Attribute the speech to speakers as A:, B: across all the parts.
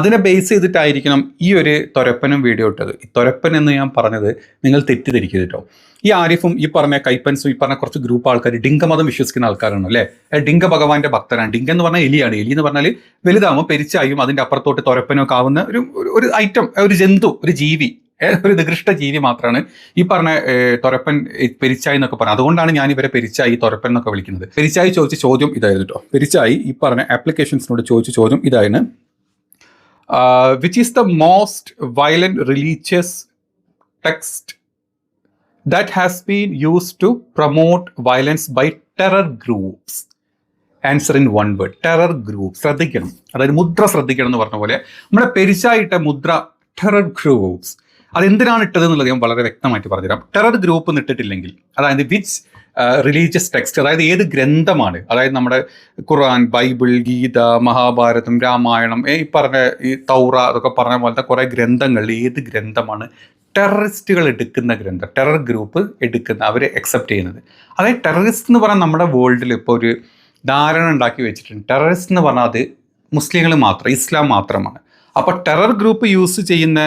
A: അതിനെ ബേസ് ചെയ്തിട്ടായിരിക്കണം ഈ ഒരു തൊരപ്പനും വീഡിയോ ഇട്ടത്. ഈ തൊരപ്പൻ എന്ന് ഞാൻ പറഞ്ഞത് നിങ്ങൾ തെറ്റിദ്ധരിക്കരുത് കേട്ടോ ഈ ആരിഫും ഈ പറഞ്ഞ കൈപ്പൻസും ഈ പറഞ്ഞ കുറച്ച് ഗ്രൂപ്പ് ആൾക്കാർ ഡിങ്കമതം വിശ്വസിക്കുന്ന ആൾക്കാരാണ് അല്ലേ? ഡിങ്ക ഭഗവാന്റെ ഭക്തരാണ് ഡിങ്ക എന്ന് പറഞ്ഞാൽ എലിയാണ്. എലി എന്ന് പറഞ്ഞാൽ വലുതാകുമ്പോൾ പെരിച്ചായും അതിന്റെ അപ്പുറത്തോട്ട് തൊരപ്പനോ ആവുന്ന ഒരു ഒരു- ഐറ്റം ഒരു ജന്തു ഒരു ജീവി ഒരു നികൃഷ്ട ജീവി മാത്രമാണ് ഈ പറഞ്ഞ തൊരപ്പൻ പെരിച്ചായി എന്നൊക്കെ പറഞ്ഞത്. അതുകൊണ്ടാണ് ഞാൻ ഇവരെ പെരിച്ചായി തൊരപ്പൻ എന്നൊക്കെ വിളിക്കുന്നത്. പെരിച്ചായി ചോദിച്ച ചോദ്യം ഇതായിരുന്നു കേട്ടോ പെരിച്ചായി ഈ പറഞ്ഞ ആപ്ലിക്കേഷൻസിനോട് ചോദിച്ച ചോദ്യം ഇതായിരുന്നു. Which is the most violent religious text that has been use to promote violence by terror groups answer in one word terror group ശ്രദ്ധിക്കണം. അതായത് മുദ്ര ശ്രദ്ധിക്കണം എന്ന് പറഞ്ഞ പോലെ നമ്മുടെ പെരിച്ചായിട്ട മുദ്ര ടെറർ ഗ്രൂപ്പ്സ് അതെന്തിനാണ് ഇട്ടത് എന്നുള്ളത് ഞാൻ വളരെ വ്യക്തമായിട്ട് പറഞ്ഞുതരാം. ടെറർ ഗ്രൂപ്പ് നിട്ടിട്ടില്ലെങ്കിൽ അതായത് വിച്ച് റിലീജിയസ് ടെക്സ്റ്റ് അതായത് ഏത് ഗ്രന്ഥമാണ് അതായത് നമ്മുടെ ഖുർആൻ ബൈബിൾ ഗീത മഹാഭാരതം രാമായണം ഈ പറഞ്ഞ ഈ തൗറ അതൊക്കെ പറഞ്ഞ പോലത്തെ കുറേ ഗ്രന്ഥങ്ങൾ ഏത് ഗ്രന്ഥമാണ് ടെററിസ്റ്റുകൾ എടുക്കുന്ന ഗ്രന്ഥം ടെറർ ഗ്രൂപ്പ് എടുക്കുന്ന അവരെ അക്സെപ്റ്റ് ചെയ്യുന്നത്. അതായത് ടെററിസ്റ്റ് എന്ന് പറഞ്ഞാൽ നമ്മുടെ വേൾഡിൽ ഇപ്പോൾ ഒരു ധാരണ ഉണ്ടാക്കി വെച്ചിട്ടുണ്ട്. ടെററിസ്റ്റ് എന്ന് പറഞ്ഞാൽ അത് മുസ്ലിങ്ങൾ മാത്രം ഇസ്ലാം മാത്രമാണ്. അപ്പോൾ ടെറർ ഗ്രൂപ്പ് യൂസ് ചെയ്യുന്ന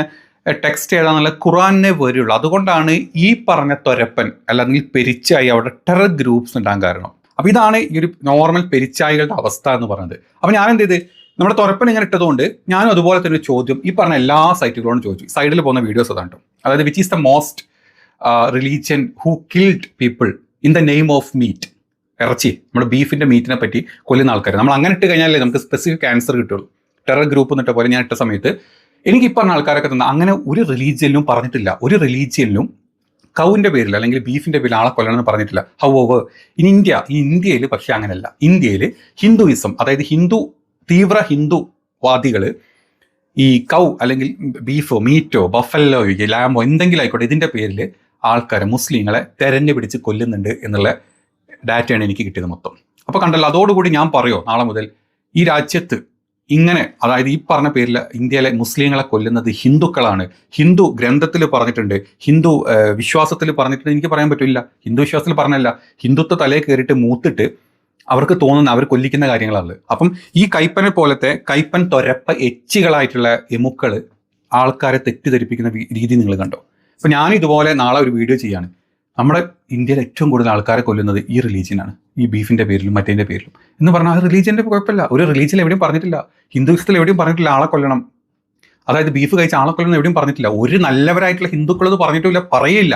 A: ടെക്സ്റ്റ് ഏതാണെന്നുള്ള ഖുറാനെ വരുള്ളൂ അതുകൊണ്ടാണ് ഈ പറഞ്ഞ തൊരപ്പൻ അല്ലെങ്കിൽ പെരിച്ചായി അവിടെ ടെറർ ഗ്രൂപ്പ്സ് ഉണ്ടാകാൻ കാരണം. അപ്പോൾ ഇതാണ് ഈ ഒരു നോർമൽ പെരിച്ചായികളുടെ അവസ്ഥ എന്ന് പറയുന്നത്. അപ്പോൾ ഞാൻ എന്ത് ചെയ്ത് നമ്മുടെ തുറപ്പൻ ഇങ്ങനെ ഇട്ടതുകൊണ്ട് ഞാനും അതുപോലെ തന്നെ ഒരു ചോദ്യം ഈ പറഞ്ഞ എല്ലാ സൈറ്റുകളോടും ചോദിച്ചു. സൈഡിൽ പോകുന്ന വീഡിയോസ് അതാണ് കേട്ടോ അതായത് which is the most religion who killed people in the name of meat ഇറച്ചി. നമ്മുടെ ബീഫിന്റെ മീറ്റിനെ പറ്റി കൊല്ലുന്ന ആൾക്കാർ നമ്മൾ അങ്ങനെ ഇട്ട് കഴിഞ്ഞാലേ നമുക്ക് സ്പെസിഫിക് ആൻസർ കിട്ടുള്ളൂ. ടെറർ ഗ്രൂപ്പ് എന്നിട്ട പോലെ ഞാൻ ഇട്ട സമയത്ത് എനിക്ക് ഈ പറഞ്ഞ ആൾക്കാരൊക്കെ തന്നെ അങ്ങനെ ഒരു റിലീജിയനിലും പറഞ്ഞിട്ടില്ല. ഒരു റിലീജിയനിലും കൗവിന്റെ പേരിൽ അല്ലെങ്കിൽ ബീഫിന്റെ പേരിൽ ആളെ കൊല്ലണം എന്ന് പറഞ്ഞിട്ടില്ല. ഹൗ ഓവർ ഇൻ ഇന്ത്യ ഈ ഇന്ത്യയിൽ പക്ഷേ അങ്ങനെയല്ല. ഇന്ത്യയിൽ ഹിന്ദുയിസം അതായത് ഹിന്ദു തീവ്ര ഹിന്ദുവാദികൾ ഈ കൗ അല്ലെങ്കിൽ ബീഫോ മീറ്റോ ബഫല്ലോ ലാമോ എന്തെങ്കിലും ആയിക്കോട്ടെ ഇതിന്റെ പേരിൽ ആൾക്കാർ മുസ്ലിങ്ങളെ തെരഞ്ഞു പിടിച്ച് കൊല്ലുന്നുണ്ട് എന്നുള്ള ഡാറ്റയാണ് എനിക്ക് കിട്ടിയത് മൊത്തം. അപ്പോൾ കണ്ടല്ലോ അതോടുകൂടി ഞാൻ പറയോ നാളെ മുതൽ ഈ രാജ്യത്ത് ഇങ്ങനെ അതായത് ഈ പറഞ്ഞ പേരിൽ ഇന്ത്യയിലെ മുസ്ലിങ്ങളെ കൊല്ലുന്നത് ഹിന്ദുക്കളാണ്. ഹിന്ദു ഗ്രന്ഥത്തിൽ പറഞ്ഞിട്ടുണ്ട്. ഹിന്ദു വിശ്വാസത്തിൽ പറഞ്ഞിട്ടുണ്ട്. എനിക്ക് പറയാൻ പറ്റില്ല. ഹിന്ദു വിശ്വാസത്തിൽ പറഞ്ഞല്ല. ഹിന്ദുത്വ തലയിൽ കയറിയിട്ട് മൂത്തിട്ട് അവർക്ക് തോന്നുന്ന അവർ കൊല്ലിക്കുന്ന കാര്യങ്ങളാണ്. അപ്പം ഈ കൈപ്പനെ പോലത്തെ കൈപ്പൻ തൊരപ്പ എച്ചികളായിട്ടുള്ള എമുക്കൾ ആൾക്കാരെ തെറ്റിദ്ധരിപ്പിക്കുന്ന രീതി നിങ്ങൾ കണ്ടോ? അപ്പം ഞാൻ ഇതുപോലെ നാളെ ഒരു വീഡിയോ ചെയ്യാണ്. നമ്മുടെ ഇന്ത്യയിൽ ഏറ്റവും കൂടുതൽ ആൾക്കാരെ കൊല്ലുന്നത് ഈ റിലീജിയനാണ് ഈ ബീഫിന്റെ പേരിലും മറ്റേതിന്റെ പേരിലും. എന്ന് പറഞ്ഞാൽ ആ റിലീജിയന്റെ കുഴപ്പമില്ല. ഒരു റിലീജിയൻ എവിടെയും പറഞ്ഞിട്ടില്ല. ഹിന്ദുവിസത്തിൽ എവിടെയും പറഞ്ഞിട്ടില്ല ആളെ കൊല്ലണം. അതായത് ബീഫ് കഴിച്ച ആളെ കൊല്ലണം എവിടെയും പറഞ്ഞിട്ടില്ല. ഒരു നല്ലവരായിട്ടുള്ള ഹിന്ദുക്കളത് പറഞ്ഞിട്ടില്ല പറയില്ല